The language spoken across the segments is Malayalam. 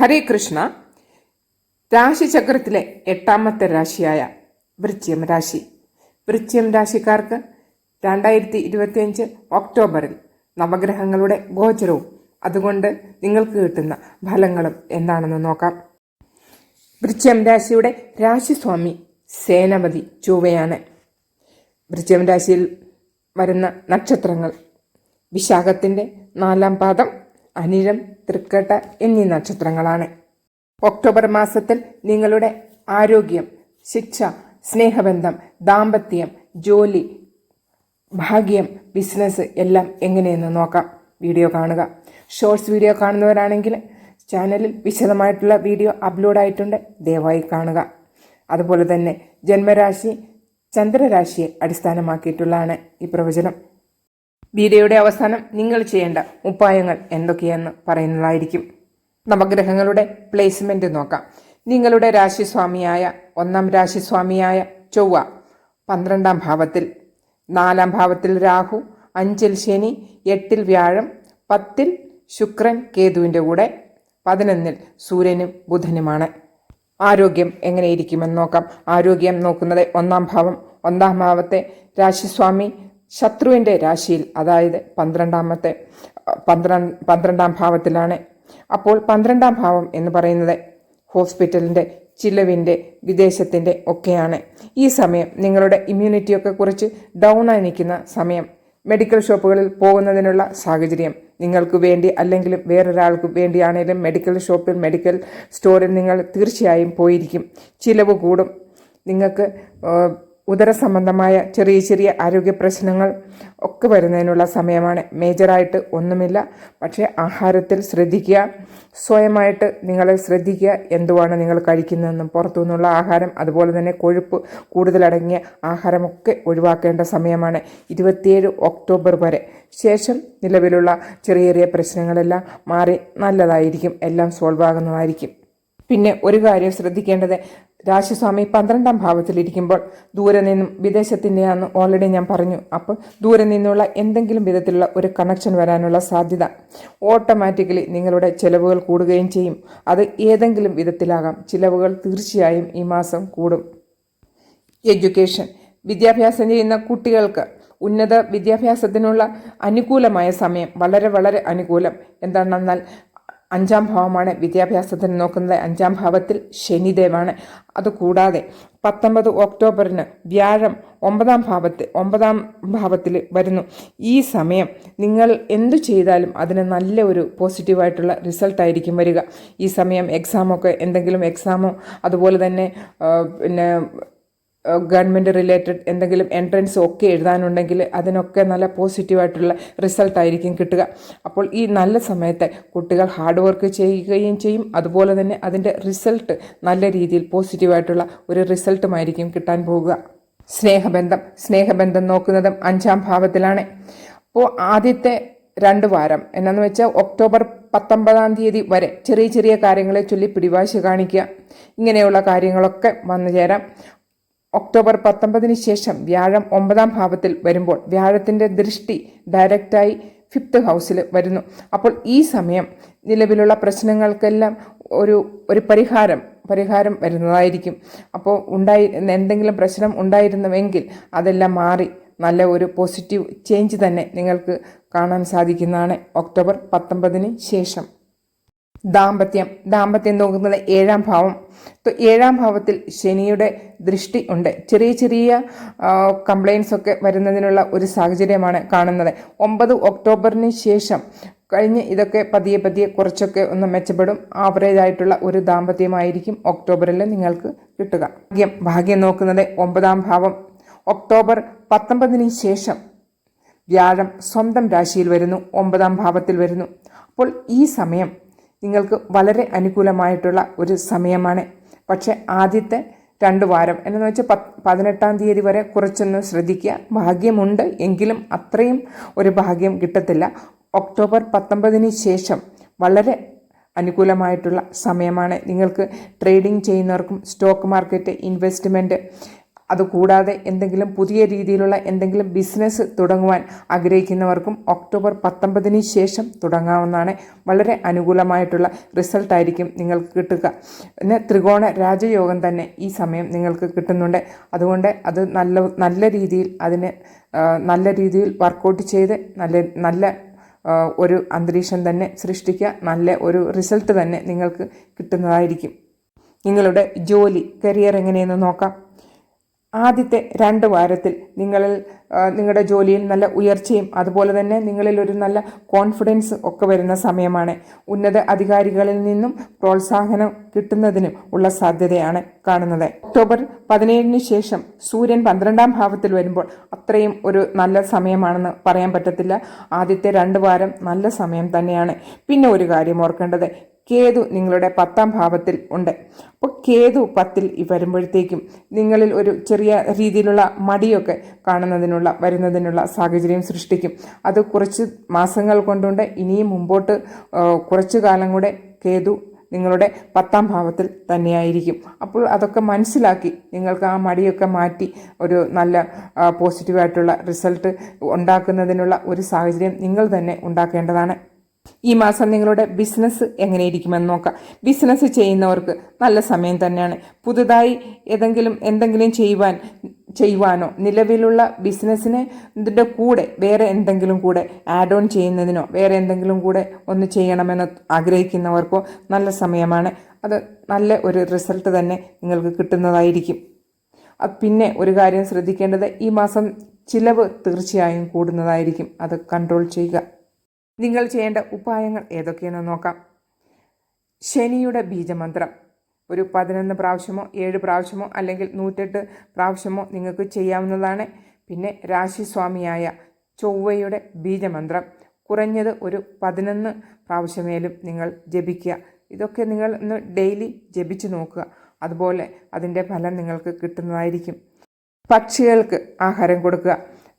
ഹരേ കൃഷ്ണ. രാശിചക്രത്തിലെ എട്ടാമത്തെ രാശിയായ വൃശ്ചികം രാശി. വൃശ്ചികം രാശിക്കാർക്ക് രണ്ടായിരത്തി ഇരുപത്തിയഞ്ച് ഒക്ടോബറിൽ നവഗ്രഹങ്ങളുടെ ഗോചരവും അതുകൊണ്ട് നിങ്ങൾക്ക് കിട്ടുന്ന ഫലങ്ങളും എന്താണെന്ന് നോക്കാം. വൃശ്ചികം രാശിയുടെ രാശിസ്വാമി സേനപതി ചൊവ്വയാണ്. വൃശ്ചികം രാശിയിൽ വരുന്ന നക്ഷത്രങ്ങൾ വിശാഖത്തിന്റെ നാലാം പാദം അനിഴം തൃക്കട്ട എന്നീ നക്ഷത്രങ്ങളാണ്. ഒക്ടോബർ മാസത്തിൽ നിങ്ങളുടെ ആരോഗ്യം ശിക്ഷ സ്നേഹബന്ധം ദാമ്പത്യം ജോലി ഭാഗ്യം ബിസിനസ് എല്ലാം എങ്ങനെയെന്ന് നോക്കാം. വീഡിയോ കാണുക. ഷോർട്സ് വീഡിയോ കാണുന്നവരാണെങ്കിൽ ചാനലിൽ വിശദമായിട്ടുള്ള വീഡിയോ അപ്ലോഡ് ആയിട്ടുണ്ട് ദയവായി കാണുക. അതുപോലെ തന്നെ ജന്മരാശി ചന്ദ്രരാശിയെ അടിസ്ഥാനമാക്കിയിട്ടുള്ളതാണ് ഈ പ്രവചനം. വീഡിയോയുടെ അവസാനം നിങ്ങൾ ചെയ്യേണ്ട ഉപായങ്ങൾ എന്തൊക്കെയെന്ന് പറയുന്നതായിരിക്കും. നവഗ്രഹങ്ങളുടെ പ്ലേസ്മെന്റ് നോക്കാം. നിങ്ങളുടെ രാശിസ്വാമിയായ ഒന്നാം രാശിസ്വാമിയായ ചൊവ്വ പന്ത്രണ്ടാം ഭാവത്തിൽ നാലാം ഭാവത്തിൽ രാഹു അഞ്ചിൽ ശനി എട്ടിൽ വ്യാഴം പത്തിൽ ശുക്രൻ കേതുവിന്റെ കൂടെ പതിനൊന്നിൽ സൂര്യനും ബുധനുമാണ്. ആരോഗ്യം എങ്ങനെയിരിക്കുമെന്ന് നോക്കാം. ആരോഗ്യം നോക്കുന്നത് ഒന്നാം ഭാവം ഒന്നാം ഭാവത്തെ രാശിസ്വാമി ശത്രുവിന്റെ രാശിയിൽ അതായത് പന്ത്രണ്ടാമത്തെ പന്ത്രണ്ട് പന്ത്രണ്ടാം ഭാവത്തിലാണ്. അപ്പോൾ പന്ത്രണ്ടാം ഭാവം എന്ന് പറയുന്നത് ഹോസ്പിറ്റലിന്റെ ചിലവിന്റെ വിദേശത്തിന്റെ ഒക്കെയാണ്. ഈ സമയം നിങ്ങളുടെ ഇമ്മ്യൂണിറ്റിയൊക്കെ കുറച്ച് ഡൗൺ ആയി നിൽക്കുന്ന സമയം മെഡിക്കൽ ഷോപ്പുകളിൽ പോകുന്നതിനുള്ള സാഹചര്യം. നിങ്ങൾക്ക് വേണ്ടി അല്ലെങ്കിൽ വേറൊരാൾക്ക് വേണ്ടിയാണെങ്കിലും മെഡിക്കൽ ഷോപ്പിൽ മെഡിക്കൽ സ്റ്റോറിൽ നിങ്ങൾ തീർച്ചയായും പോയിരിക്കും. ചിലവ് കൂടും. നിങ്ങൾക്ക് ഉദര സംബന്ധമായ ചെറിയ ചെറിയ ആരോഗ്യ പ്രശ്നങ്ങൾ ഒക്കെ വരുന്നതിനുള്ള സമയമാണ്. മേജറായിട്ട് ഒന്നുമില്ല. പക്ഷേ ആഹാരത്തിൽ ശ്രദ്ധിക്കുക. സ്വയമായിട്ട് നിങ്ങളെ ശ്രദ്ധിക്കുക. എന്തുവാണ് നിങ്ങൾ കഴിക്കുന്നതെന്നും പുറത്തു നിന്നുള്ള ആഹാരം അതുപോലെ തന്നെ കൊഴുപ്പ് കൂടുതലടങ്ങിയ ആഹാരമൊക്കെ ഒഴിവാക്കേണ്ട സമയമാണ്. ഇരുപത്തിയേഴ് ഒക്ടോബർ വരെ. ശേഷം നിലവിലുള്ള ചെറിയ ചെറിയ പ്രശ്നങ്ങളെല്ലാം മാറി നല്ലതായിരിക്കും. എല്ലാം സോൾവ് ആകുന്നതായിരിക്കും. പിന്നെ ഒരു കാര്യം ശ്രദ്ധിക്കേണ്ടത് രാശിസ്വാമി പന്ത്രണ്ടാം ഭാവത്തിലിരിക്കുമ്പോൾ ദൂരെ നിന്നും വിദേശത്തിന്റെയാന്ന് ഓൾറെഡി ഞാൻ പറഞ്ഞു. അപ്പോൾ ദൂരെ നിന്നുള്ള എന്തെങ്കിലും വിധത്തിലുള്ള ഒരു കണക്ഷൻ വരാനുള്ള സാധ്യത ഓട്ടോമാറ്റിക്കലി നിങ്ങളുടെ ചിലവുകൾ കൂടുകയും ചെയ്യും. അത് ഏതെങ്കിലും വിധത്തിലാകാം. ചിലവുകൾ തീർച്ചയായും ഈ മാസം കൂടും. എഡ്യൂക്കേഷൻ വിദ്യാഭ്യാസം ചെയ്യുന്ന കുട്ടികൾക്ക് ഉന്നത വിദ്യാഭ്യാസത്തിനുള്ള അനുകൂലമായ സമയം വളരെ വളരെ അനുകൂലം. എന്താണെന്നാൽ അഞ്ചാം ഭാവമാണ് വിദ്യാഭ്യാസത്തിന് നോക്കുന്നത്. അഞ്ചാം ഭാവത്തിൽ ശനിദേവാണ്. അതുകൂടാതെ പത്തൊമ്പത് ഒക്ടോബറിന് വ്യാഴം ഒമ്പതാം ഭാവത്തിൽ ഒമ്പതാം ഭാവത്തിൽ വരുന്നു. ഈ സമയം നിങ്ങൾ എന്തു ചെയ്താലും അതിന് നല്ല ഒരു പോസിറ്റീവായിട്ടുള്ള റിസൾട്ടായിരിക്കും വരിക. ഈ സമയം എക്സാമൊക്കെ എന്തെങ്കിലും എക്സാമോ അതുപോലെ തന്നെ പിന്നെ ഗവൺമെന്റ് റിലേറ്റഡ് എന്തെങ്കിലും എൻട്രൻസ് ഒക്കെ എഴുതാനുണ്ടെങ്കിൽ അതിനൊക്കെ നല്ല പോസിറ്റീവായിട്ടുള്ള റിസൾട്ടായിരിക്കും കിട്ടുക. അപ്പോൾ ഈ നല്ല സമയത്ത് കുട്ടികൾ ഹാർഡ് വർക്ക് ചെയ്യുകയും ചെയ്യും. അതുപോലെ തന്നെ അതിന്റെ റിസൾട്ട് നല്ല രീതിയിൽ പോസിറ്റീവായിട്ടുള്ള ഒരു റിസൾട്ടുമായിരിക്കും കിട്ടാൻ പോകുക. സ്നേഹബന്ധം. സ്നേഹബന്ധം നോക്കുന്നതും അഞ്ചാം ഭാവത്തിലാണ്. അപ്പോൾ ആദ്യത്തെ രണ്ട് വാരം എന്നാന്ന് വെച്ചാൽ ഒക്ടോബർ പത്തൊമ്പതാം തീയതി വരെ ചെറിയ ചെറിയ കാര്യങ്ങളെ ചൊല്ലി പിടിവാശി കാണിക്കുക. ഇങ്ങനെയുള്ള കാര്യങ്ങളൊക്കെ വന്നു ചേരാം. ഒക്ടോബർ പത്തൊമ്പതിന് ശേഷം വ്യാഴം ഒമ്പതാം ഭാവത്തിൽ വരുമ്പോൾ വ്യാഴത്തിന്റെ ദൃഷ്ടി ഡയറക്റ്റായി ഫിഫ്ത്ത് ഹൗസിൽ വരുന്നു. അപ്പോൾ ഈ സമയം നിലവിലുള്ള പ്രശ്നങ്ങൾക്കെല്ലാം ഒരു ഒരു പരിഹാരം പരിഹാരം വരുന്നതായിരിക്കും. അപ്പോൾ ഉണ്ടായി എന്തെങ്കിലും പ്രശ്നം ഉണ്ടായിരുന്നുവെങ്കിൽ അതെല്ലാം മാറി നല്ല ഒരു പോസിറ്റീവ് ചേഞ്ച് തന്നെ നിങ്ങൾക്ക് കാണാൻ സാധിക്കുന്നതാണ് ഒക്ടോബർ പത്തൊമ്പതിന് ശേഷം. ദാമ്പത്യം ദാമ്പത്യം നോക്കുന്നത് ഏഴാം ഭാവം. ഏഴാം ഭാവത്തിൽ ശനിയുടെ ദൃഷ്ടി ഉണ്ട്. ചെറിയ ചെറിയ കംപ്ലയിൻസ് ഒക്കെ വരുന്നതിനുള്ള ഒരു സാഹചര്യമാണ് കാണുന്നത്. ഒമ്പത് ഒക്ടോബറിന് ശേഷം കഴിഞ്ഞ് ഇതൊക്കെ പതിയെ പതിയെ കുറച്ചൊക്കെ ഒന്ന് മെച്ചപ്പെടും. ആവറേജ് ആയിട്ടുള്ള ഒരു ദാമ്പത്യമായിരിക്കും ഒക്ടോബറിൽ നിങ്ങൾക്ക് കിട്ടുക. ഭാഗ്യം ഭാഗ്യം നോക്കുന്നത് ഒമ്പതാം ഭാവം. ഒക്ടോബർ പത്തൊമ്പതിന് ശേഷം വ്യാഴം സ്വന്തം രാശിയിൽ വരുന്നു. ഒമ്പതാം ഭാവത്തിൽ വരുന്നു. അപ്പോൾ ഈ സമയം നിങ്ങൾക്ക് വളരെ അനുകൂലമായിട്ടുള്ള ഒരു സമയമാണ്. പക്ഷേ ആദ്യത്തെ രണ്ട് വാരം എന്നു വെച്ചാൽ പത്ത് പതിനെട്ടാം തീയതി വരെ കുറച്ചൊന്ന് ശ്രദ്ധിക്കുക. ഭാഗ്യമുണ്ട് എങ്കിലും അത്രയും ഒരു ഭാഗ്യം കിട്ടത്തില്ല. ഒക്ടോബർ പത്തൊമ്പതിന് ശേഷം വളരെ അനുകൂലമായിട്ടുള്ള സമയമാണ്. നിങ്ങൾക്ക് ട്രേഡിംഗ് ചെയ്യുന്നവർക്കും സ്റ്റോക്ക് മാർക്കറ്റ് ഇൻവെസ്റ്റ്മെന്റ് അതുകൂടാതെ എന്തെങ്കിലും പുതിയ രീതിയിലുള്ള എന്തെങ്കിലും ബിസിനസ് തുടങ്ങുവാൻ ആഗ്രഹിക്കുന്നവർക്കും ഒക്ടോബർ പത്തൊമ്പതിന് ശേഷം തുടങ്ങാവുന്നതാണ്. വളരെ അനുകൂലമായിട്ടുള്ള റിസൾട്ട് ആയിരിക്കും നിങ്ങൾക്ക് കിട്ടുക. പിന്നെ ത്രികോണ രാജയോഗം തന്നെ ഈ സമയം നിങ്ങൾക്ക് കിട്ടുന്നുണ്ട്. അതുകൊണ്ട് അത് നല്ല നല്ല രീതിയിൽ അതിന് നല്ല രീതിയിൽ വർക്കൗട്ട് ചെയ്ത് നല്ല നല്ല ഒരു അന്തരീക്ഷം തന്നെ സൃഷ്ടിക്കുക. നല്ല ഒരു റിസൾട്ട് തന്നെ നിങ്ങൾക്ക് കിട്ടുന്നതായിരിക്കും. നിങ്ങളുടെ ജോലി കരിയർ എങ്ങനെയെന്ന് നോക്കാം. ആദ്യത്തെ രണ്ട് വാരത്തിൽ നിങ്ങളിൽ നിങ്ങളുടെ ജോലിയിൽ നല്ല ഉയർച്ചയും അതുപോലെ തന്നെ നിങ്ങളിൽ ഒരു നല്ല കോൺഫിഡൻസ് ഒക്കെ വരുന്ന സമയമാണ്. ഉന്നത അധികാരികളിൽ നിന്നും പ്രോത്സാഹനം കിട്ടുന്നതിനും ഉള്ള സാധ്യതയാണ് കാണുന്നത്. ഒക്ടോബർ പതിനേഴിന് ശേഷം സൂര്യൻ പന്ത്രണ്ടാം ഭാവത്തിൽ വരുമ്പോൾ അത്രയും ഒരു നല്ല സമയമാണെന്ന് പറയാൻ പറ്റത്തില്ല. ആദ്യത്തെ രണ്ട് വാരം നല്ല സമയം തന്നെയാണ്. പിന്നെ ഒരു കാര്യം ഓർക്കേണ്ടത്. കേതു നിങ്ങളുടെ പത്താം ഭാവത്തിൽ ഉണ്ട്. അപ്പോൾ കേതു പത്തിൽ വരുമ്പോഴത്തേക്കും നിങ്ങളിൽ ഒരു ചെറിയ രീതിയിലുള്ള മടിയൊക്കെ കാണുന്നതിനുള്ള വരുന്നതിനുള്ള സാഹചര്യം സൃഷ്ടിക്കും. അത് കുറച്ച് മാസങ്ങൾ കൊണ്ടുണ്ട്. ഇനിയും മുമ്പോട്ട് കുറച്ചു കാലം കൂടെ കേതു നിങ്ങളുടെ പത്താം ഭാവത്തിൽ തന്നെയായിരിക്കും. അപ്പോൾ അതൊക്കെ മനസ്സിലാക്കി നിങ്ങൾക്ക് ആ മടിയൊക്കെ മാറ്റി ഒരു നല്ല പോസിറ്റീവായിട്ടുള്ള റിസൾട്ട് ഉണ്ടാക്കുന്നതിനുള്ള ഒരു സാഹചര്യം നിങ്ങൾ തന്നെ ഉണ്ടാക്കേണ്ടതാണ്. ഈ മാസം നിങ്ങളുടെ ബിസിനസ് എങ്ങനെയിരിക്കുമെന്ന് നോക്കാം. ബിസിനസ് ചെയ്യുന്നവർക്ക് നല്ല സമയം തന്നെയാണ്. പുതുതായി ഏതെങ്കിലും എന്തെങ്കിലും ചെയ്യുവാൻ ചെയ്യുവാനോ നിലവിലുള്ള ബിസിനസ്സിന് ഇതിന്റെ കൂടെ വേറെ എന്തെങ്കിലും കൂടെ ആഡ് ഓൺ ചെയ്യുന്നതിനോ വേറെ എന്തെങ്കിലും കൂടെ ഒന്ന് ചെയ്യണമെന്ന് ആഗ്രഹിക്കുന്നവർക്കോ നല്ല സമയമാണ്. അത് നല്ല ഒരു റിസൾട്ട് തന്നെ നിങ്ങൾക്ക് കിട്ടുന്നതായിരിക്കും. പിന്നെ ഒരു കാര്യം ശ്രദ്ധിക്കേണ്ടത് ഈ മാസം ചിലവ് തീർച്ചയായും കൂടുന്നതായിരിക്കും. അത് കൺട്രോൾ ചെയ്യുക. നിങ്ങൾ ചെയ്യേണ്ട ഉപായങ്ങൾ ഏതൊക്കെയെന്ന് നോക്കാം. ശനിയുടെ ബീജമന്ത്രം. ഒരു പതിനൊന്ന് പ്രാവശ്യമോ ഏഴ് പ്രാവശ്യമോ അല്ലെങ്കിൽ നൂറ്റെട്ട് പ്രാവശ്യമോ നിങ്ങൾക്ക് ചെയ്യാവുന്നതാണ്. പിന്നെ രാശിസ്വാമിയായ ചൊവ്വയുടെ ബീജമന്ത്രം. കുറഞ്ഞത് ഒരു പതിനൊന്ന് പ്രാവശ്യമേലും നിങ്ങൾ ജപിക്കുക. ഇതൊക്കെ നിങ്ങൾ ഒന്ന് ഡെയിലി ജപിച്ചു നോക്കുക. അതുപോലെ അതിന്റെ ഫലം നിങ്ങൾക്ക് കിട്ടുന്നതായിരിക്കും. പക്ഷികൾക്ക് ആഹാരം കൊടുക്കുക.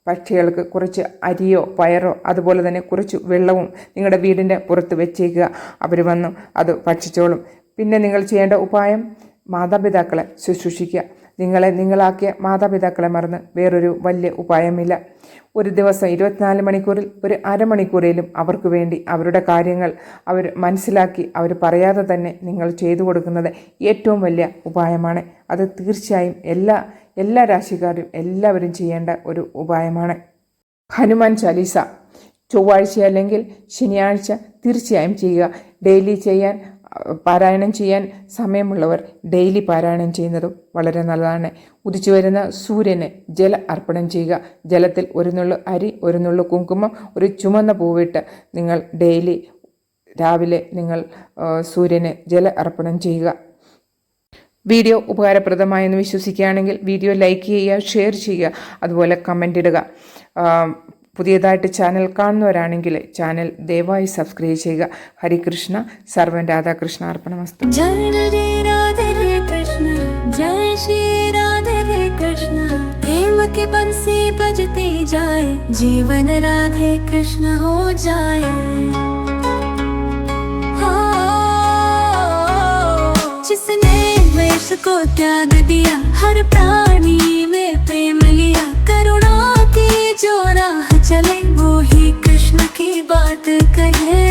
പക്ഷികൾക്ക് കുറച്ച് അരിയോ പയറോ അതുപോലെ തന്നെ കുറച്ച് വെള്ളവും നിങ്ങളുടെ വീടിന്റെ പുറത്ത് വെച്ചേക്കുക. അവർ വന്ന് അത് ഭക്ഷിച്ചോളും. പിന്നെ നിങ്ങൾ ചെയ്യേണ്ട ഉപായം മാതാപിതാക്കളെ ശുശ്രൂഷിക്കുക. നിങ്ങളെ നിങ്ങളാക്കിയ മാതാപിതാക്കളെ മറന്ന് വേറൊരു വലിയ ഉപായമില്ല. ഒരു ദിവസം ഇരുപത്തിനാല് മണിക്കൂറിൽ ഒരു അരമണിക്കൂറിലും അവർക്ക് വേണ്ടി അവരുടെ കാര്യങ്ങൾ അവർ മനസ്സിലാക്കി അവർ പറയാതെ തന്നെ നിങ്ങൾ ചെയ്തു കൊടുക്കുന്നത് ഏറ്റവും വലിയ ഉപായമാണ്. അത് തീർച്ചയായും എല്ലാ എല്ലാ രാശിക്കാരും എല്ലാവരും ചെയ്യേണ്ട ഒരു ഉപായമാണ്. ഹനുമാൻ ചാലീസ. ചൊവ്വാഴ്ച അല്ലെങ്കിൽ ശനിയാഴ്ച തീർച്ചയായും ചെയ്യുക. ഡെയിലി ചെയ്യാൻ പാരായണം ചെയ്യാൻ സമയമുള്ളവർ ഡെയിലി പാരായണം ചെയ്യുന്നതും വളരെ നല്ലതാണ്. ഉദിച്ചു വരുന്ന സൂര്യന് ജല അർപ്പണം ചെയ്യുക. ജലത്തിൽ ഒരു നുള്ളു അരി ഒരു നുള്ളു കുങ്കുമം ഒരു ചുമന്ന പൂവിട്ട് നിങ്ങൾ ഡെയിലി രാവിലെ നിങ്ങൾ സൂര്യന് ജല അർപ്പണം ചെയ്യുക. വീഡിയോ ഉപകാരപ്രദമായെന്ന് വിശ്വസിക്കുകയാണെങ്കിൽ വീഡിയോ ലൈക്ക് ചെയ്യുക ഷെയർ ചെയ്യുക അതുപോലെ കമന്റ് ഇടുക. പുതിയതായിട്ട് ചാനൽ കാണുന്നവരാണെങ്കിൽ ചാനൽ ദയവായി സബ്സ്ക്രൈബ് ചെയ്യുക ഹരികൃഷ്ണ സർവൻ രാധാകൃഷ്ണ അർപ്പണമസ്തു जय रे राधे रे कृष्ण जय श्री राधे रे कृष्ण प्रेम के बंसी बजते जाए जीवन राधे कृष्ण हो जाए हो, जिसने वेश को त्याग दिया हर प्राणी में பார்த்து கையே